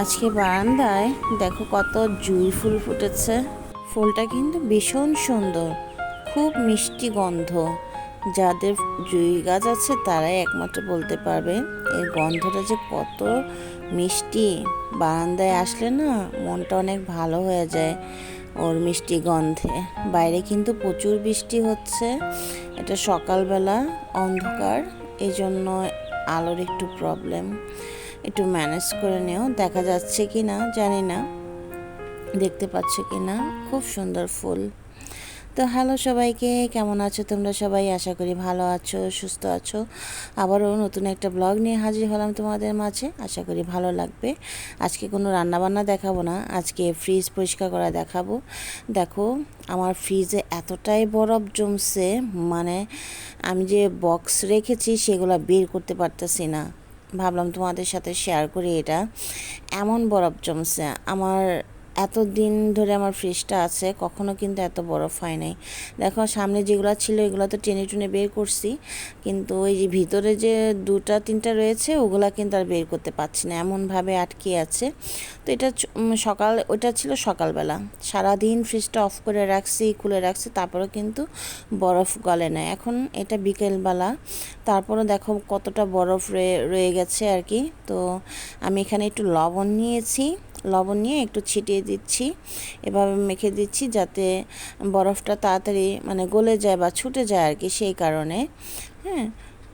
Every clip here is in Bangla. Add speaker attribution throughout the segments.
Speaker 1: আজকে বারান্দায় দেখো কত জুই ফুল ফুটেছে। ফুলটা কিন্তু ভীষণ সুন্দর, খুব মিষ্টি গন্ধ। যাদের জুই গাছ আছে তারাই একমাত্র বলতে পারবে, এর গন্ধটা যে কত মিষ্টি। বারান্দায় আসলে না মনটা অনেক ভালো হয়ে যায় ওর মিষ্টি গন্ধে। বাইরে কিন্তু প্রচুর বৃষ্টি হচ্ছে, এটা সকালবেলা অন্ধকার এই জন্য আলোর একটু প্রবলেম একটু ম্যানেজ করে নিও, দেখা যাচ্ছে কি না জানি না, দেখতে পাচ্ছ কি না খুব সুন্দর ফুল। তো হ্যালো সবাইকে, কেমন আছো তোমরা সবাই? আশা করি ভালো আছো, সুস্থ আছো। আবারও নতুন একটা ব্লগ নিয়ে হাজির হলাম তোমাদের মাঝে, আশা করি ভালো লাগবে। আজকে কোনো রান্নাবান্না দেখাবো না, আজকে ফ্রিজ পরিষ্কার করা দেখাবো। দেখো, আমার ফ্রিজে এতটাই বরফ জমছে মানে আমি যে বক্স রেখেছি সেগুলো বের করতে পারতেছি না। ভাবলাম তোমাদের সাথে শেয়ার করি এটা। এমন বরফ জমছে। আমার এত দিন ধরে আমার ফ্রিজটা আছে, কখনো কিন্তু এত বরফ হয় নাই। দেখো, সামনে যেগুলো ছিল, এগুলো তো টেনে টুনে বের করছি, কিন্তু ওই যে ভিতরে যে দুটা, তিনটা রয়েছে, ওগুলো কিন্তু আর বের করতে পারছি না, এমনভাবে আটকে আছে। তো এটা সকাল ওটা ছিল সকালবেলা। সারাদিন ফ্রিজটা অফ করে রাখছি, খুলে রাখছি, তারপরেও কিন্তু বরফ গলে না এখন এটা বিকেলবেলা তারপরে দেখো কতটা বরফ রয়ে রয়ে গেছে আর কি। তো আমি এখানে একটু লবণ নিয়েছি লবণ নিয়ে একটু ছিটিয়ে দিচ্ছি। এভাবে মেখে দিচ্ছি যাতে বরফটা তাড়াতাড়ি মানে গলে যায় বা ছুটে যায় আর কি সেই কারণে। হ্যাঁ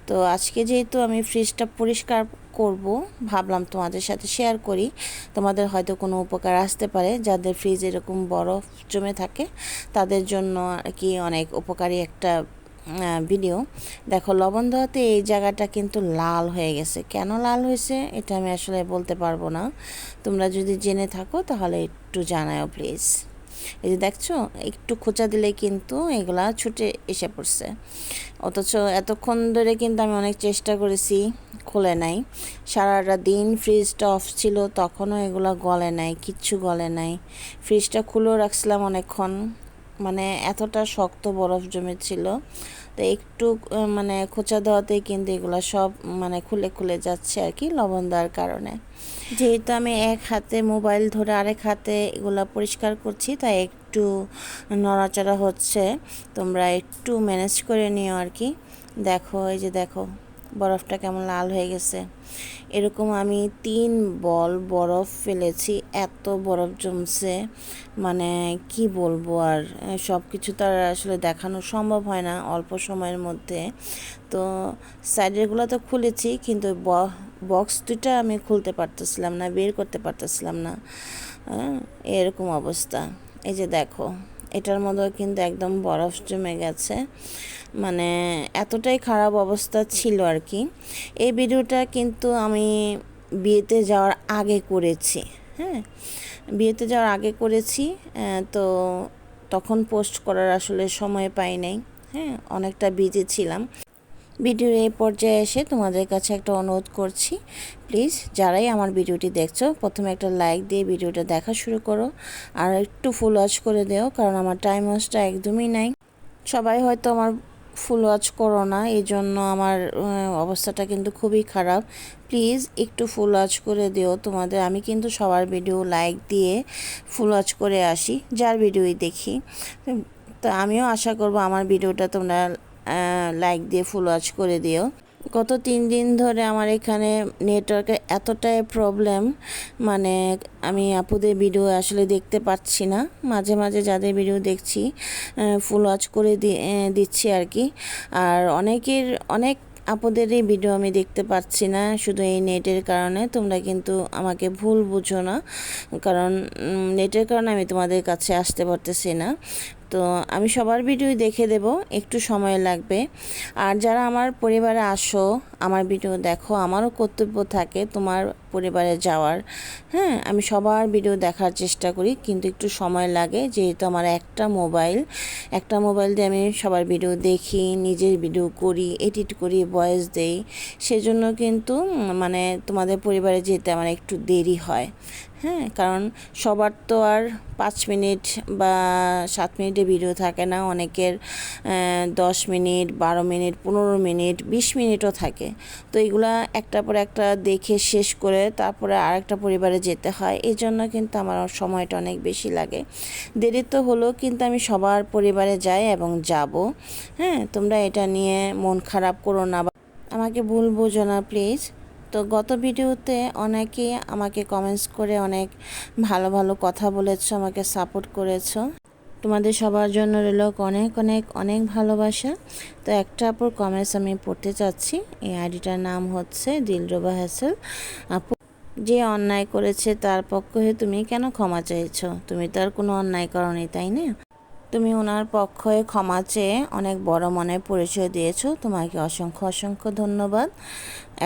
Speaker 1: তো আজকে যেহেতু আমি ফ্রিজটা পরিষ্কার করব, ভাবলাম তোমাদের সাথে শেয়ার করি। তোমাদের হয়তো কোনো উপকার আসতে পারে। যাদের ফ্রিজ এরকম বরফ জমে থাকে, তাদের জন্য আর কি অনেক উপকারী একটা ভিডিও দেখো লবণ দেওয়াতে এই জায়গাটা কিন্তু লাল হয়ে গেছে। কেন লাল হয়েছে? এটা আমি আসলে বলতে পারব না। তোমরা যদি জেনে থাকো, তাহলে একটু জানাও প্লিজ এই যে দেখছ, একটু খোঁচা দিলে কিন্তু এগুলা ছুটে এসে পড়ছে। অথচ এতক্ষণ ধরে কিন্তু আমি অনেক চেষ্টা করেছি, খুলে নাই। সারাটা দিন ফ্রিজটা অফ ছিল, তখনও এগুলা গলে নাই, কিচ্ছু গলে নাই। ফ্রিজটা খুলেও রাখছিলাম অনেকক্ষণ। মানে এতটা শক্ত বরফ জমেছিল। তো একটু মানে খোঁচা দেওয়াতেই কিন্তু এগুলো সব মানে খুলে খুলে যাচ্ছে আর কি লবণ দেওয়ার কারণে। যেহেতু আমি এক হাতে মোবাইল ধরে আরেক হাতে এগুলো পরিষ্কার করছি, তাই একটু নড়াচড়া হচ্ছে। তোমরা একটু ম্যানেজ করে নিও আর কি। দেখো, এই যে দেখো। বরফটা কেমন লাল হয়ে গেছে। এরকম আমি তিন বল বরফ ফেলেছি, এত বরফ জমছে। মানে কি বলব আর সব কিছু তো আসলে দেখানো সম্ভব হয় না অল্প সময়ের মধ্যে। তো সাইডেরগুলো তো খুলেছি, কিন্তু বক্স দুটা আমি খুলতে পারতেছিলাম না, বের করতে পারতেছিলাম না। এরকম অবস্থা। এই যে দেখো। এটার মধ্যে কিন্তু একদম বরফ জমে গেছে। মানে এতটাই খারাপ অবস্থা ছিল আর কি এই ভিডিওটা কিন্তু আমি বিয়েতে যাওয়ার আগে করেছি হ্যাঁ? বিয়েতে যাওয়ার আগে করেছি তো তখন পোস্ট করার আসলে সময় পাই নাই হ্যাঁ? অনেকটা বিজি ছিলাম। ভিডিওর এই পর্যায়ে এসে তোমাদের কাছে একটা অনুরোধ করছি। প্লিজ, যারাই আমার ভিডিওটি দেখছ, প্রথমে একটা লাইক দিয়ে ভিডিওটা দেখা শুরু করো আর একটু ফুল ওয়াচ করে দিও, কারণ আমার টাইম ওয়াচটা একদমই নাই। সবাই হয়তো আমার ফুল ওয়াচ করো না এই জন্য আমার অবস্থাটা কিন্তু খুবই খারাপ। প্লিজ, একটু ফুল ওয়াচ করে দিও। তোমাদের, আমি কিন্তু সবার ভিডিও লাইক দিয়ে ফুল ওয়াচ করে আসি, যার ভিডিওই দেখি। তো আমিও আশা করব আমার ভিডিওটা তোমরা লাইক দিয়ে ফুল ওয়াচ করে দিও। গত তিন দিন ধরে আমার এখানে নেটওয়ার্কের এতটাই প্রবলেম মানে আমি আপুদের ভিডিও আসলে দেখতে পাচ্ছি না। মাঝে মাঝে যাদের ভিডিও দেখছি ফুল ওয়াচ করে দিচ্ছি আর কি। আর অনেকের, অনেক আপুদেরই ভিডিও আমি দেখতে পাচ্ছি না শুধু এই নেটের কারণে। তোমরা কিন্তু আমাকে ভুল বুঝো না, কারণ নেটের কারণে আমি তোমাদের কাছে আসতে পারতেছি না। তো আমি সবার ভিডিও দেখে দেব, একটু সময় লাগবে। আর যারা আমার পরিবারে আসো, আমার ভিডিও দেখো, আমারও কর্তব্য থাকে তোমার পরিবারে যাওয়ার। হ্যাঁ আমি সবার ভিডিও দেখার চেষ্টা করি, কিন্তু একটু সময় লাগে, যেহেতু আমার একটা মোবাইল। একটা মোবাইল দিয়ে আমি সবার ভিডিও দেখি, নিজের ভিডিও করি, এডিট করি, ভয়েস দেই। সেজন্য কিন্তু মানে তোমাদের পরিবারে যেতে আমার একটু দেরি হয়। হ্যাঁ কারণ সবার তো আর পাঁচ মিনিট বা সাত মিনিটে ভিডিও থাকে না, অনেকের দশ মিনিট, বারো মিনিট, পনেরো মিনিট, বিশ মিনিটও থাকে। তো এগুলা একটা পর একটা দেখে শেষ করে তারপরে আরেকটা পরিবারে যেতে হয়, এই জন্য কিন্তু আমার সময়টা অনেক বেশি লাগে। দেরি তো হলো, কিন্তু আমি সবার পরিবারে যাই এবং যাব। হ্যাঁ তোমরা এটা নিয়ে মন খারাপ করো না আমাকে ভুল বোঝো না, প্লিজ। তো গত ভিডিওতে অনেকে আমাকে কমেন্টস করে অনেক ভালো ভালো কথা বলেছ, আমাকে সাপোর্ট করেছ। তোমাদের সবার জন্য রইল অনেক অনেক অনেক ভালোবাসা। তো একটা আপুর কমেন্টস আমি পড়তে চাচ্ছি, এই আইডিটার নাম হচ্ছে দিলরুবা হ্যাসেল আপু, যে অন্যায় করেছে তার পক্ষ হয়ে তুমি কেন ক্ষমা চাইছো? তুমি তো আর কোনো অন্যায় করনি, তাই না? তুমি ওনার পক্ষে ক্ষমা চেয়ে অনেক বড় মনে পরিচয় দিয়েছ। তোমাকে অসংখ্য অসংখ্য ধন্যবাদ।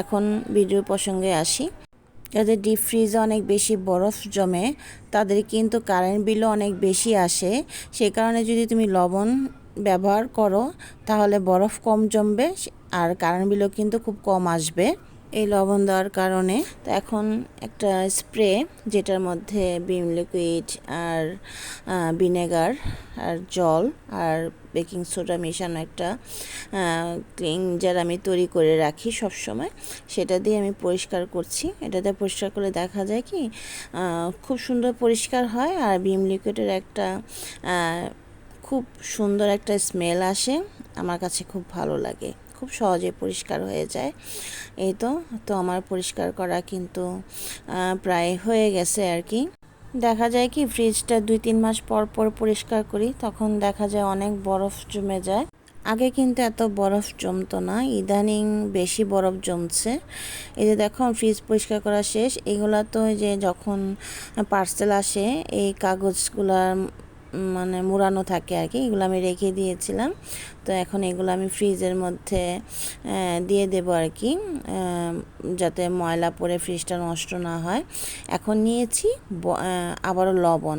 Speaker 1: এখন ভিডিও প্রসঙ্গে আসি। যাদের ডিপ ফ্রিজে অনেক বেশি বরফ জমে, তাদের কিন্তু কারেন্ট বিলও অনেক বেশি আসে। সেই কারণে যদি তুমি লবণ ব্যবহার করো, তাহলে বরফ কম জমবে আর কারেন্ট বিলও কিন্তু খুব কম আসবে। এই লবণ দেওয়ার কারণে তো এখন একটা স্প্রে যেটার মধ্যে বিম লিকুইড আর ভিনেগার আর জল আর বেকিং সোডা মেশানো একটা ক্লিনজার আমি তৈরি করে রাখি সব সময় সেটা দিয়ে আমি পরিষ্কার করছি। এটাতে পরিষ্কার করে দেখা যায় কি খুব সুন্দর পরিষ্কার হয় আর বিম লিকুইডের একটা খুব সুন্দর একটা স্মেল আসে। আমার কাছে খুব ভালো লাগে। খুব সহজে পরিষ্কার হয়ে যায়। এই তো তো আমার পরিষ্কার করা কিন্তু প্রায় হয়ে গেছে আর কি দেখা যায় কি ফ্রিজটা দুই তিন মাস পর পর পরিষ্কার করি, তখন দেখা যায় অনেক বরফ জমে যায়। আগে কিন্তু এত বরফ জমতো না, ইদানিং বেশি বরফ জমছে। এই যে দেখো, ফ্রিজ পরিষ্কার করা শেষ, এগুলা তো যে যখন পার্সেল আসে, এই কাগজগুলার মানে মুড়ানো থাকে আর কি, এগুলো আমি রেখে দিয়েছিলাম। তো এখন এগুলো আমি ফ্রিজের মধ্যে দিয়ে দেবো আর কি যাতে ময়লা পরে ফ্রিজটা নষ্ট না হয়। এখন নিয়েছি আবারও লবণ।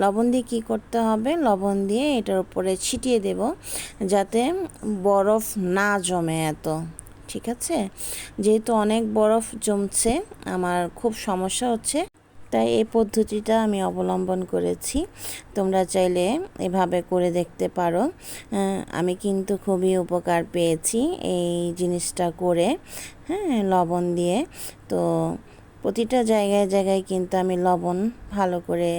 Speaker 1: লবণ দিয়ে কি করতে হবে? লবণ দিয়ে এটার উপরে ছিটিয়ে দেব, যাতে বরফ না জমে এত, ঠিক আছে? যেহেতু অনেক বরফ জমছে, আমার খুব সমস্যা হচ্ছে। তাই এই পদ্ধতিটা আমি অবলম্বন করেছি। তোমরা চাইলে এভাবে করে দেখতে পারো। আমি কিন্তু খুবই উপকার পেয়েছি এই জিনিসটা করে হ্যাঁ লবণ দিয়ে। তো প্রতিটা জায়গায় জায়গায় কিন্তু আমি লবণ ভালো করে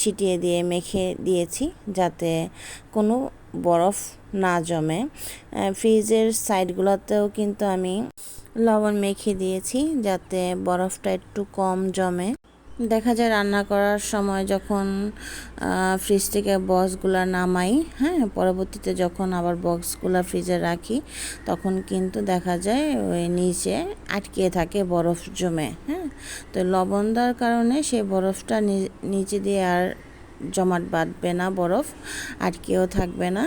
Speaker 1: ছিটিয়ে দিয়ে মেখে দিয়েছি যাতে কোনো বরফ না জমে। ফ্রিজের সাইডগুলোতেও কিন্তু আমি লবণ মেখে দিয়েছি যাতে বরফটা একটু কম জমে। দেখা যায় রান্না করার সময় যখন ফ্রিজ থেকে বক্সগুলো নামাই হ্যাঁ পরবর্তীতে যখন আবার বক্সগুলো ফ্রিজে রাখি, তখন কিন্তু দেখা যায় ওই নিচে আটকে থাকে বরফ জমে হ্যাঁ। তো লবণ দেওয়ার কারণে সেই বরফটা নিচে দিয়ে আর জমাট বাঁধবে না বরফ, আর কেউ থাকবে না।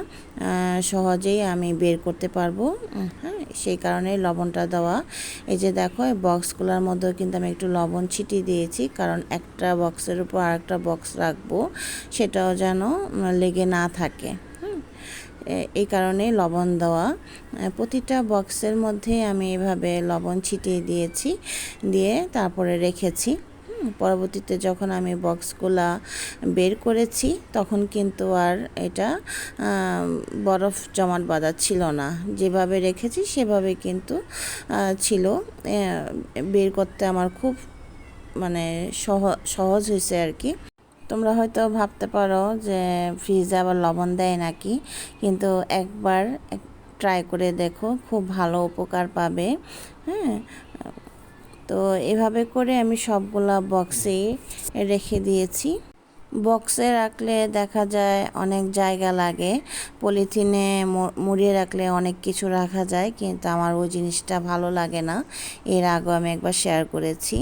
Speaker 1: সহজেই আমি বের করতে পারব। হ্যাঁ সেই কারণে লবণটা দেওয়া। এই যে দেখো, এই বক্সগুলোর মধ্যেও কিন্তু আমি একটু লবণ ছিটিয়ে দিয়েছি, কারণ একটা বক্সের উপর আরেকটা বক্স রাখব, সেটাও যেন লেগে না থাকে। এই কারণে লবণ দেওয়া। প্রতিটা বক্সের মধ্যে আমি এভাবে লবণ ছিটিয়ে দিয়েছি, দিয়ে তারপরে রেখেছি। পরবর্তীতে যখন আমি বক্সগুলা বের করেছি, তখন কিন্তু আর এটা বরফ জমাট বাঁধা ছিল না। যেভাবে রেখেছি, সেভাবে কিন্তু ছিল। বের করতে আমার খুব মানে সহ, সহজ হয়েছে আর কি। তোমরা হয়তো ভাবতে পারো যে ফ্রিজে আবার লবণ দেয় নাকি, কিন্তু একবার ট্রাই করে দেখো, খুব ভালো উপকার পাবে। হ্যাঁ? তো এভাবে করে আমি সবগুলা বক্সে রেখে দিয়েছি। বক্সে রাখলে দেখা যায় অনেক জায়গা লাগে পলিথিনে মুড়িয়ে রাখলে অনেক কিছু রাখা যায়, কিন্তু আমার ওই জিনিসটা ভালো লাগে না। এর আগেও আমি একবার শেয়ার করেছি।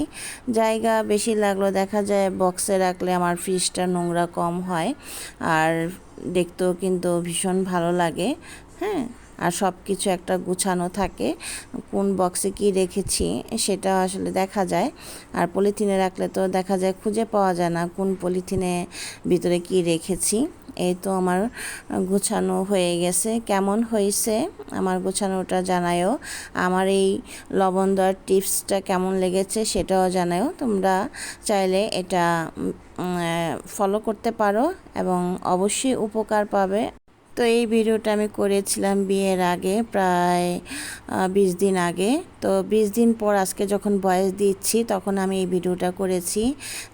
Speaker 1: জায়গা বেশি লাগল, দেখা যায় বক্সে রাখলে আমার ফ্রিজটা নোংরা কম হয়, আর দেখতেও কিন্তু ভীষণ ভালো লাগে হ্যাঁ। আর সব কিছু একটা গুছানো থাকে। কোন বক্সে কি রেখেছি সেটা আসলে দেখা যায়। আর পলিথিনে রাখলে তো দেখা যায় খুঁজে পাওয়া যায় না কোন পলিথিনে ভিতরে কি রেখেছি। এই তো আমার গোছানো হয়ে গেছে। কেমন হয়েছে? আমার গোছানোটা জানায়ও। আমার এই লবণ দেওয়ার টিপসটা কেমন লেগেছে সেটাও জানায়ও। তোমরা চাইলে এটা ফলো করতে পারো এবং অবশ্যই উপকার পাবে। তো এই ভিডিওটা আমি করেছিলাম বিয়ের আগে, প্রায় বিশ দিন আগে। তো বিশ দিন পর আজকে যখন বয়স দিচ্ছি, তখন আমি এই ভিডিওটা করেছি।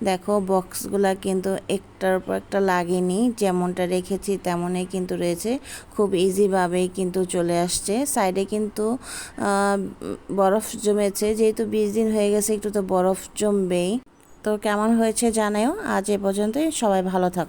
Speaker 1: দেখো, বক্সগুলা কিন্তু একটার পর একটা লাগেনি, যেমনটা রেখেছি তেমনই কিন্তু রয়েছে। খুব ইজিভাবেই কিন্তু চলে আসছে। সাইডে কিন্তু বরফ জমেছে। যেহেতু বিশ দিন হয়ে গেছে, একটু তো বরফ জমবেই। তো কেমন হয়েছে জানাও আজ এ পর্যন্তই। সবাই ভালো থাকো।